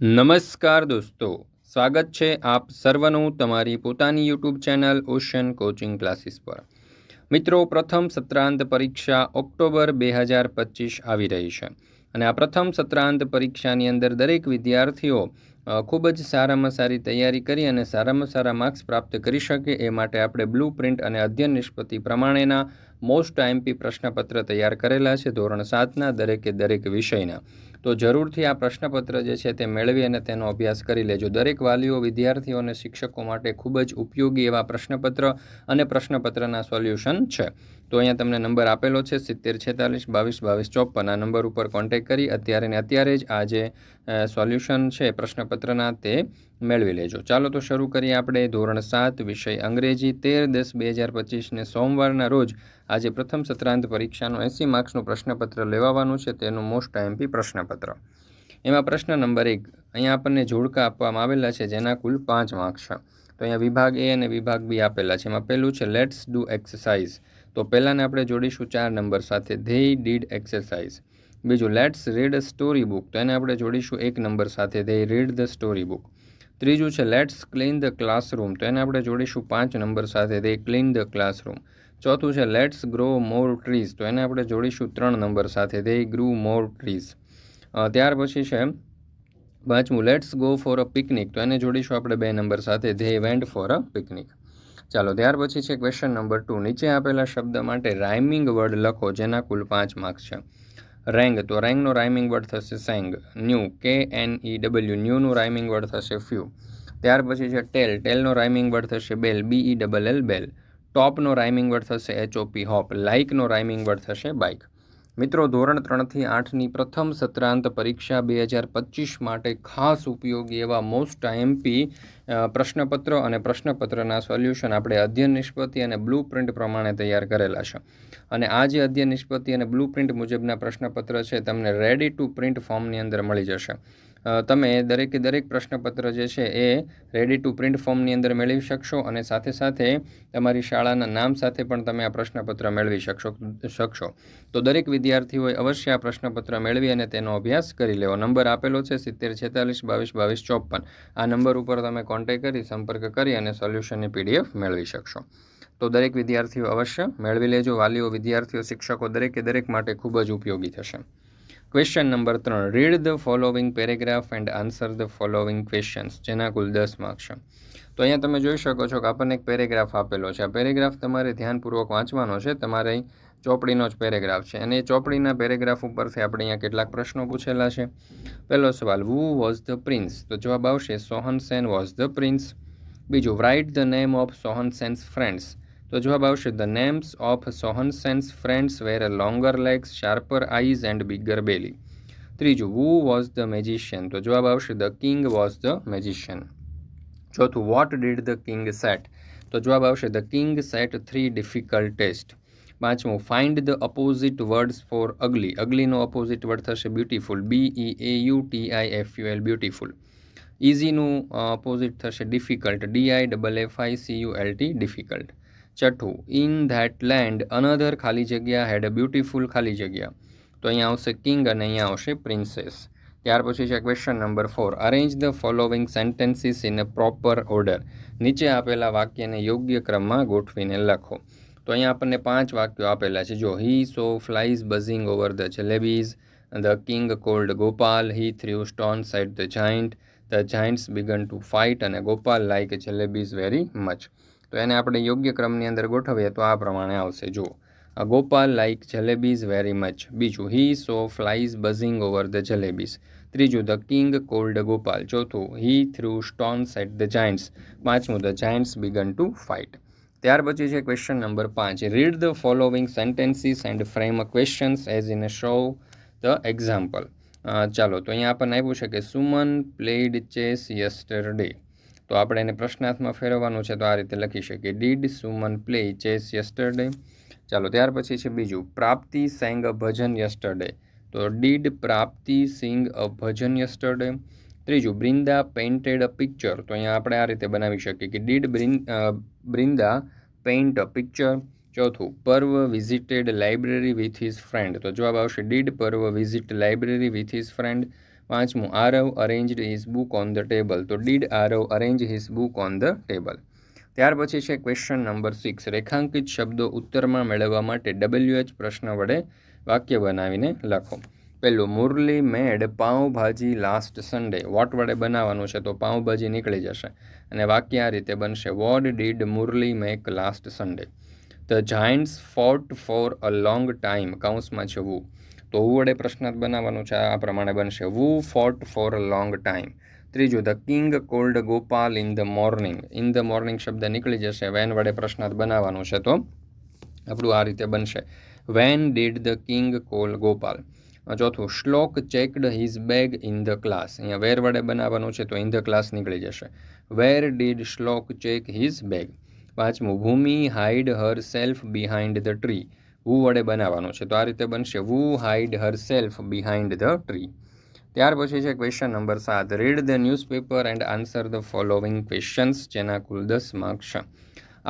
નમસ્કાર દોસ્તો, સ્વાગત છે આપ સર્વનું તમારી પોતાની YouTube channel ocean coaching classes પર. મિત્રો, પ્રથમ સત્રાંત પરીક્ષા ઓક્ટોબર બે હજાર પચીસ આવી રહી છે અને આ પ્રથમ સત્રાંત પરીક્ષાની અંદર દરેક વિદ્યાર્થીઓ ખૂબ જ સારામાં સારી તૈયારી કરી અને સારામાં સારા માર્ક્સ પ્રાપ્ત કરી શકે એ માટે આપણે બ્લુ પ્રિન્ટ અને અધ્યયન નિષ્પત્તિ પ્રમાણેના મોસ્ટ આઈએમપી પ્રશ્નપત્ર તૈયાર કરેલા છે ધોરણ સાતના દરેકે દરેક વિષયના. તો જરૂરથી આ પ્રશ્નપત્ર જે છે તે મેળવી અને તેનો અભ્યાસ કરી લેજો. દરેક વાલીઓ, વિદ્યાર્થીઓ અને શિક્ષકો માટે ખૂબ જ ઉપયોગી એવા પ્રશ્નપત્ર અને પ્રશ્નપત્રના સોલ્યુશન છે. તો અહીંયા તમને નંબર આપેલો છે સિત્તેર છેતાલીસ બાવીસ બાવીસ ચોપન. આ નંબર ઉપર કોન્ટેક કરી અત્યારે ને અત્યારે જ આ જે સોલ્યુશન છે પ્રશ્નપત્રના તે મેળવી લેજો. ચાલો તો શરૂ કરીએ આપણે ધોરણ સાત વિષય અંગ્રેજી તેર દસ બે હજાર પચીસને સોમવારના રોજ આજે પ્રથમ સત્રાંત પરીક્ષાનું એંસી માર્ક્સનું પ્રશ્નપત્ર લેવાવાનું છે, તેનું મોસ્ટ આઈએમપી પ્રશ્નપત્ર. એમાં પ્રશ્ન નંબર એક, અહીંયા આપણને જોડકા આપવામાં આવેલા છે, જેના કુલ પાંચ માર્ક્સ છે. તો અહીંયા વિભાગ એ અને વિભાગ બી આપેલા છે. એમાં પહેલું છે લેટ્સ ડુ એક્સરસાઇઝ તો પહેલાંને આપણે જોડીશું ચાર નંબર સાથે ધેય ડીડ એક્સરસાઇઝ બીજું let's read a story book તો એને આપણે જોડીશું એક નંબર સાથે they read the story book ત્રીજું છે લેટ્સ ક્લીન ધ ક્લાસરૂમ તો એને આપણે જોડીશું પાંચ નંબર સાથે ધે ક્લીન ધ ક્લાસરૂમ ચોથું છે લેટ્સ ગ્રો મોર ટ્રીઝ તો એને આપણે જોડીશું ત્રણ નંબર સાથે. દે ગ્રુ મોર ટ્રીઝ ત્યાર પછી છે, પાંચમું let's go for a picnic તો એને જોડીશું આપણે બે નંબર સાથે. They went for a picnic ચાલો, ત્યાર પછી છે ક્વેશ્ચન નંબર ટુ નીચે આપેલા શબ્દ માટે રાઇમિંગ વર્ડ લખો, જેના કુલ પાંચ માર્ક્સ છે. રેંગ તો રેંગનો રાઇમિંગ વર્ડ થશે સેંગ ન્યૂ કે એન ઈ ડબલ્યુ ન્યૂનું રાઇમિંગ વર્ડ થશે ફ્યુ ત્યાર પછી છે ટેલ ટેલનો રાઇમિંગ વર્ડ થશે bell B E double L bell ટોપનો rhyming word થશે એચઓપી હોપ. લાઇકનો રાઇમિંગ વર્ડ થશે બાઇક. મિત્રો, ધોરણ ત્રણથી આઠની પ્રથમ સત્રાંત પરીક્ષા બે હજાર પચીસ માટે ખાસ ઉપયોગી એવા મોસ્ટ એમપી પ્રશ્નપત્ર અને પ્રશ્નપત્રના સોલ્યુશન આપણે અધ્યયન નિષ્પત્તિ અને બ્લુ પ્રિન્ટ પ્રમાણે તૈયાર કરેલા છે. અને આ જે અધ્યયન નિષ્પત્તિ અને બ્લુ પ્રિન્ટ મુજબના પ્રશ્નપત્ર છે, તમને રેડી ટુ પ્રિન્ટ ફોર્મની અંદર મળી જશે. તમે દરેકે દરેક પ્રશ્નપત્ર જે છે એ રેડી ટુ પ્રિન્ટ ફોર્મની અંદર મેળવી શકશો અને સાથે સાથે તમારી શાળાના નામ સાથે પણ તમે આ પ્રશ્નપત્ર મેળવી શકશો શકશો. તો દરેક વિદ્યાર્થીઓએ અવશ્ય આ પ્રશ્નપત્ર મેળવી અને તેનો અભ્યાસ કરી લેવો. નંબર આપેલો છે સિત્તેર, છેતાલીસ, બાવીસ બાવીસ, ચોપન. આ નંબર ઉપર તમે કોન્ટેક કરી, સંપર્ક કરી અને સોલ્યુશનની પીડીએફ મેળવી શકશો. તો દરેક વિદ્યાર્થીઓ અવશ્ય મેળવી લેજો. વાલીઓ, વિદ્યાર્થીઓ, શિક્ષકો દરેકે દરેક માટે ખૂબ જ ઉપયોગી થશે. ક્વેશ્ચન નંબર ત્રણ read the following paragraph and answer the following questions જેના કુલ દસ માર્ક્સ છે. તો અહીંયા તમે જોઈ શકો છો કે આપણને એક પેરેગ્રાફ આપેલો છે. આ પેરેગ્રાફ તમારે ધ્યાનપૂર્વક વાંચવાનો છે. તમારે ચોપડીનો જ પેરેગ્રાફ છે. અને એ ચોપડીના પેરેગ્રાફ ઉપરથી આપણે અહીંયા કેટલાક પ્રશ્નો પૂછેલા છે. પહેલો સવાલ વુ વોઝ ધ પ્રિન્સ તો જવાબ આવશે Sohan Sen was the prince બીજું write the name of Sohan Sen's friends તો જવાબ આવશે the names of Sohan Sen's friends were longer legs sharper eyes and bigger belly ત્રીજું વુ વોઝ ધ મેજિશિયન તો જવાબ આવશે the king was the magician ચોથું what did the king set તો જવાબ આવશે the king set three difficult test પાંચમું find the opposite words for ugly અગલીનો opposite word થશે beautiful B E A U T I F U L beautiful ઇઝીનું opposite થશે difficult D I double F I C U L T difficult છઠ્ઠું in that land another ખાલી જગ્યા હેડ a beautiful ખાલી જગ્યા. તો અહીંયા આવશે કિંગ અને અહીંયા આવશે પ્રિન્સેસ. ત્યાર પછી છે question number four. Arrange the following sentences in a proper order નીચે આપેલા વાક્યને યોગ્ય ક્રમમાં ગોઠવીને લખો. તો અહીંયા આપણને પાંચ વાક્યો આપેલા છે. જો he saw flies buzzing over the jalebis the king called Gopal he threw stone side the giant the giants began to fight અને Gopal like jalebis very much તો એને આપણે યોગ્ય ક્રમની અંદર ગોઠવીએ તો આ પ્રમાણે આવશે. જુઓ Gopal like jalebis very much બીજું he saw flies buzzing over the jalebis ત્રીજું ધ કિંગ કોલ્ડ ગોપાલ. ચોથું he threw stones at the giants પાંચમું the giants began to fight ત્યાર પછી છે ક્વેશ્ચન નંબર પાંચ. Read the following sentences and frame a questions as in a show the example ચાલો, તો અહીંયા આપણને આપ્યું છે કે સુમન પ્લેડ ચેસ યસ્ટરડે તો આપણે એને પ્રશ્નાર્થમાં ફેરવવાનું છે તો આ રીતે લખી શકીએ. Did Suman play chess yesterday ચાલો, ત્યાર પછી છે બીજું. Prapti sang a bhajan yesterday તો did Prapti sing a bhajan yesterday ત્રીજું, બ્રિંદા પેઇન્ટેડ અ પિક્ચર તો અહીંયા આપણે આ રીતે બનાવી શકીએ કે did Brinda paint a picture ચોથું, Parv visited library with his friend તો જવાબ આવશે did Parv visit library with his friend પાંચમું Aarav arranged his book on the table તો did Aarav arrange his book on the table ત્યાર પછી છે question number six રેખાંકિત શબ્દો ઉત્તરમાં મેળવવા માટે ડબલ્યુએચ પ્રશ્ન વડે વાક્ય બનાવીને લખો. પહેલું, Murli made pav bhaji last Sunday what વડે બનાવવાનું છે તો પાઉંભાજી નીકળી જશે. અને વાક્ય આ રીતે બનશે. What did Murli make last Sunday the giants fought for a long time કાઉન્સમાં છે વુ તો વુ વડે પ્રશ્નાર્થ બનાવવાનું છે. આ પ્રમાણે બનશે. Who fought for a long time ત્રીજું the king called Gopal in the morning in the morning શબ્દ નીકળી જશે. વેન વડે પ્રશ્નાર્થ બનાવવાનું છે તો આપણું આ રીતે બનશે. When did the king call Gopal ચોથું Shlok checked his bag in the class અહીંયા વેર વડે બનાવવાનું છે તો ઇન ધ ક્લાસ નીકળી જશે. Where did Shlok check his bag પાંચમું Bhumi hide herself behind the tree વુ વડે બનાવવાનું છે. તો આ રીતે બનશે વુ hide herself behind the tree. ત્યાર પછી છે ક્વેશ્ચન નંબર સાત. Read the newspaper and answer the following questions જેના કુલ દસ માર્ક્સ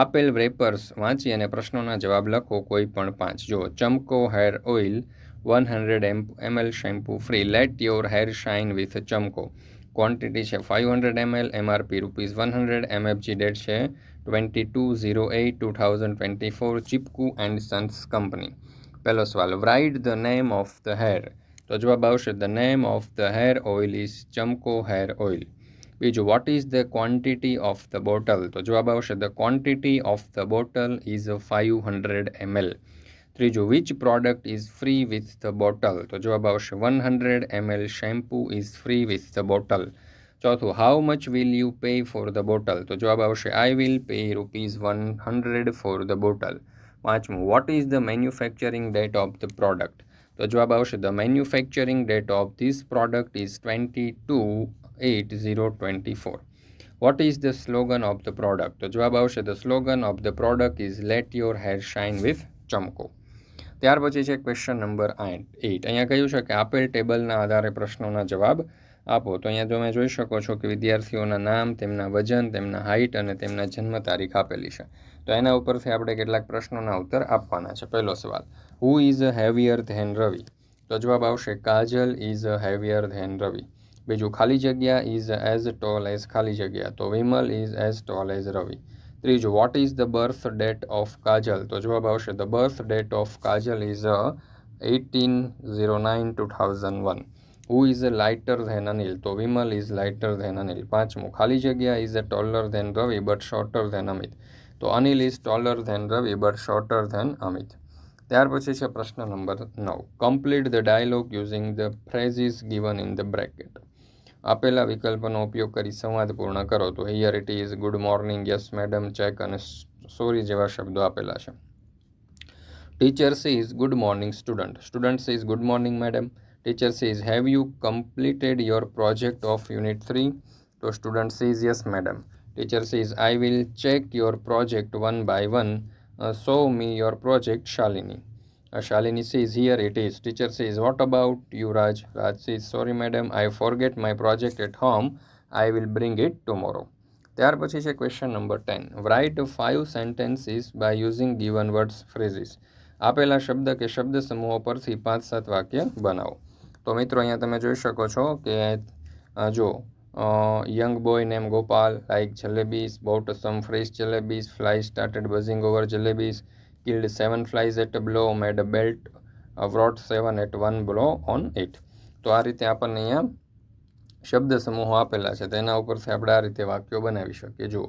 આપેલ વેપર્સ વાંચી અને પ્રશ્નોના જવાબ લખો કોઈ પણ પાંચ. જો Chamko hair oil one hundred M ML shampoo free let your hair shine with Chamko. Quantity છે five hundred ML MRP rupees one hundred MFG date છે 2208-2024, Chipku and Sons Company. પહેલો સવાલ write the name of the hair. તો જવાબ આવશે the name of the hair oil is Chamco hair oil. બીજું what is the quantity of the bottle? તો જવાબ આવશે the quantity of the bottle is 500 ml. ત્રીજું which product is free with the bottle તો જવાબ આવશે one hundred ML shampoo is free with the bottle ચોથું how much will you pay for the bottle તો જવાબ આવશે I will pay rupees one hundred for the bottle પાંચમું what is the manufacturing date of the product તો જવાબ આવશે the manufacturing date of this product is twenty two eight zero twenty four what is the slogan of the product તો જવાબ આવશે the slogan of the product is let your hair shine with Chamko. ત્યાર પછી છે question number આઠ eight અહીંયા કહ્યું છે કે આપેલ ટેબલના આધારે પ્રશ્નોના જવાબ આપો. તો અહીંયા તમે જોઈ શકો છો કે વિદ્યાર્થીઓના નામ, તેમના વજન, તેમના હાઇટ અને તેમના જન્મ તારીખ આપેલી છે. તો એના ઉપરથી આપણે કેટલાક પ્રશ્નોના ઉત્તર આપવાના છે. પહેલો સવાલ who is heavier than Ravi તો જવાબ આવશે, Kajal is a heavier than Ravi બીજું, ખાલી જગ્યા ઇઝ એઝ ટોલ એઝ ખાલી જગ્યા? તો Vimal is as tall as Ravi ત્રીજું what is the birth date of Kajal? તો જવાબ આવશે the birth date of Kajal is eighteen zero nine two thousand one who is a lighter than Anil તો Vimal is lighter than Anil પાંચમું, ખાલી જગ્યા is a taller than Ravi but shorter than Amit. તો Anil is taller than Ravi but shorter than Amit. ત્યાર પછી છે પ્રશ્ન number નવ. Complete the dialogue using the phrases given in the bracket આપેલા વિકલ્પનો ઉપયોગ કરી સંવાદ પૂર્ણ કરો. તો here it is good morning yes madam check અને સોરી જેવા શબ્દો આપેલા છે. Teacher is good morning student student is good morning madam Teacher is have you completed your project of unit three તો student is yes madam teacher is I will check your project one by one show me your project Shalini Shalini says, Here it is. Teacher says, What about you, Raj? Raj says, Sorry, madam, I forget my project at home. I will bring it tomorrow. ત્યાર પછી છે question number ten write five sentences by using given words phrases આપેલા શબ્દ કે શબ્દ સમૂહો પરથી પાંચ સાત વાક્ય બનાવો તો મિત્રો, અહીંયા તમે જોઈ શકો છો કે જો young boy name Gopal like jalebis bought some fresh jalebis fly started buzzing over jalebis killed seven flies at blow made belt wrote seven at one blow on at તો આ રીતે આપણને અહીંયા શબ્દ સમૂહો આપેલા છે. તેના ઉપરથી આપણે આ રીતે વાક્યો બનાવી શકીએ. જુઓ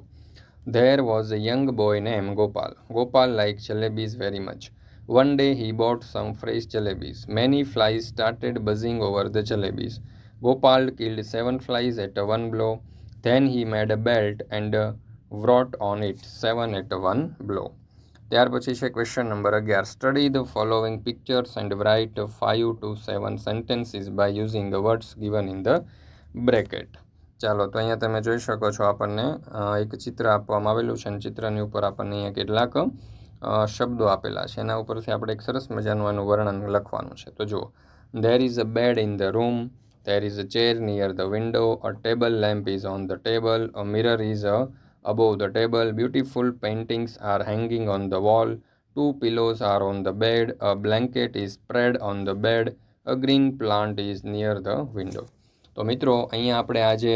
there was a young boy name Gopal. Gopal like jalebis very much One day he bought some fresh jalebis. Many flies started buzzing over the jalebis. Gopal killed seven flies at one blow. Then he made a belt and wrought on it seven at one blow. ત્યાર પછી છે question number અગિયાર study the following pictures and write five to seven sentences by using words given in the bracket ચાલો તો અહીંયા તમે જોઈ શકો છો આપણને એક ચિત્ર આપવામાં આવેલું છે અને ચિત્રની ઉપર આપણને અહીંયા કેટલાક શબ્દો આપેલા છે એના ઉપરથી આપણે એક સરસ મજાનું એનું વર્ણન લખવાનું છે તો જુઓ there is a bed in the room there is a chair near the window a table lamp is on the table a mirror is a Above the table, beautiful paintings are hanging on the wall. Two pillows are on the bed. A blanket is spread on the bed. A green plant is near the window. તો મિત્રો અહીંયા આપણે આજે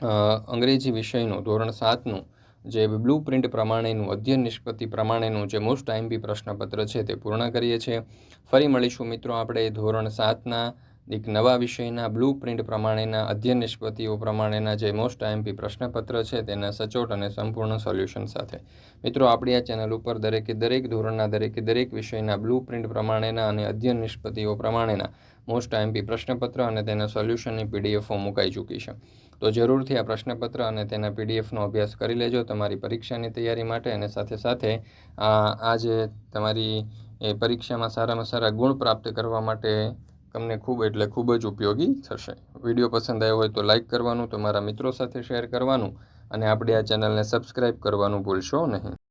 અ, અંગ્રેજી વિષયનું ધોરણ સાતનું જે blue print પ્રમાણેનું, અધ્યયન નિષ્પત્તિ પ્રમાણેનું જે મોસ્ટ આઈએમપી પ્રશ્નપત્ર છે તે પૂર્ણ કરીએ છીએ. ફરી મળીશું મિત્રો આપણે ધોરણ સાતના, એક નવા વિષયના બ્લુ પ્રિન્ટ પ્રમાણેના, અધ્યયન નિષ્પત્તિઓ પ્રમાણેના જે મોસ્ટ આઈએમપી પ્રશ્નપત્ર છે તેના સચોટ અને સંપૂર્ણ સોલ્યુશન સાથે. મિત્રો, આપણી આ ચેનલ ઉપર દરેકે દરેક ધોરણના, દરેકે દરેક વિષયના બ્લુ પ્રિન્ટ પ્રમાણેના અને અધ્યયન નિષ્પત્તિઓ પ્રમાણેના મોસ્ટ આઈએમપી પ્રશ્નપત્ર અને તેના સોલ્યુશનની પીડીએફો મુકાઈ ચૂકી છે. તો જરૂરથી આ પ્રશ્નપત્ર અને તેના પીડીએફનો અભ્યાસ કરી લેજો તમારી પરીક્ષાની તૈયારી માટે અને સાથે સાથે આ જે તમારી એ પરીક્ષામાં સારામાં સારા ગુણ પ્રાપ્ત કરવા માટે તમને ખૂબ એટલે ખૂબ જ ઉપયોગી થશે. વીડિયો પસંદ આવ્યો હોય તો લાઈક કરવાનું, તમારા મિત્રો સાથે શેર કરવાનું અને આપણે આ ચેનલને સબસ્ક્રાઈબ કરવાનું ભૂલશો નહીં.